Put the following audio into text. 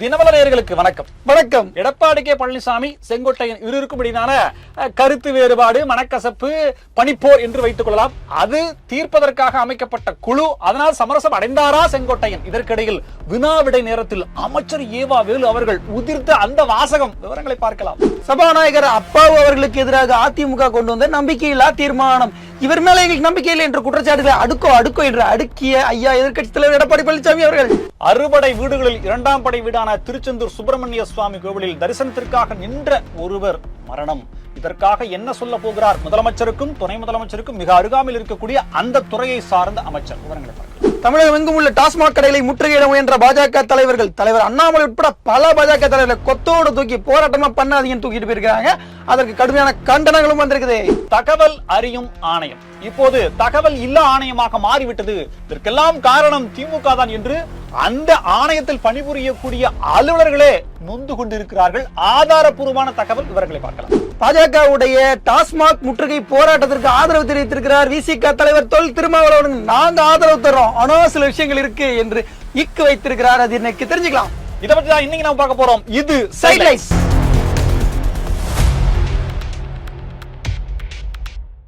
தினமலர் நேயர்களுக்கு வணக்கம். வணக்கம் எடப்பாடி கே பழனிசாமி செங்கோட்டையன் இருவருக்கும்படியான அஹ், கருத்து வேறுபாடு மனக்கசப்பு பனிப்போர் என்று வைத்துக் கொள்ளலாம். அது தீர்ப்பதற்காக அமைக்கப்பட்ட குழு அதனால் சமரசம் அடைந்தாரா செங்கோட்டையன்? இதற்கிடையில் வினாவிடை நேரத்தில் அமைச்சர் ஏவா வேலு அவர்கள் உதிர்த்த அந்த வாசகம் விவரங்களை பார்க்கலாம். சபாநாயகர் அப்பாவு அவர்களுக்கு எதிராக அதிமுக கொண்டு வந்த நம்பிக்கையில்லா தீர்மானம். இவர் மேல எங்களுக்கு நம்பிக்கை இல்லை என்ற குற்றச்சாட்டுகளை அடுக்கோ அடுக்கோ என்று அடுக்கிய ஐயா எதிர்க்கட்சி தலைவர் எடப்பாடி பழனிசாமி அவர்கள். அறுபடை வீடுகளில் இரண்டாம் படை வீடான திருச்செந்தூர் சுப்பிரமணிய சுவாமி கோவிலில் தரிசனத்திற்காக நின்ற ஒருவர் மரணம். இதற்காக என்ன சொல்ல போகிறார்? முதலமைச்சருக்கும் துணை முதலமைச்சருக்கும் மிக அருகாமையில் இருக்கக்கூடிய அந்த துறையை சார்ந்த அமைச்சர். விவரங்களை பார்க்கலாம். தமிழகம் எங்கும் உள்ள டாஸ்மாக் கடைகளை முற்றுகையிட முயன்ற பாஜக தலைவர்கள் தலைவர் அண்ணாமலை உட்பட பல பாஜக தலைவர்களை கொத்தோடு தூக்கி போராட்டமா பண்ணாதீங்கன்னு தூக்கிட்டு போயிருக்காங்க அதற்கு கடுமையான கண்டனங்களும் வந்திருக்குது. தகவல் அறியும் ஆணையம். இப்போது தகவல் இல்ல ஆணையமாக மாறிவிட்டது. இதற்கெல்லாம் காரணம் திமுக தான் என்று அந்த ஆணையத்தில் பணிபுரியக்கூடிய அலுவலர்களே நொந்து கொண்டிருக்கிறார்கள். ஆதாரப்பூர்வமான தகவல் விவரங்களை பார்க்கலாம். பாஜகவுடைய டாஸ்மாக் முற்றுகை போராட்டத்திற்கு ஆதரவு தெரிவித்திருக்கிறார் விசிக தலைவர் தொல் திருமாவளவன். நாங்க ஆதரவு தர்றோம். ஆனா சில விஷயங்கள் இருக்கு என்று இக்கு வைத்திருக்கிறார். அது இன்னைக்கு தெரிஞ்சுக்கலாம். இதை பத்தி தான் இன்னைக்கு நம்ம பார்க்க போறோம். இது சைட்லைஸ்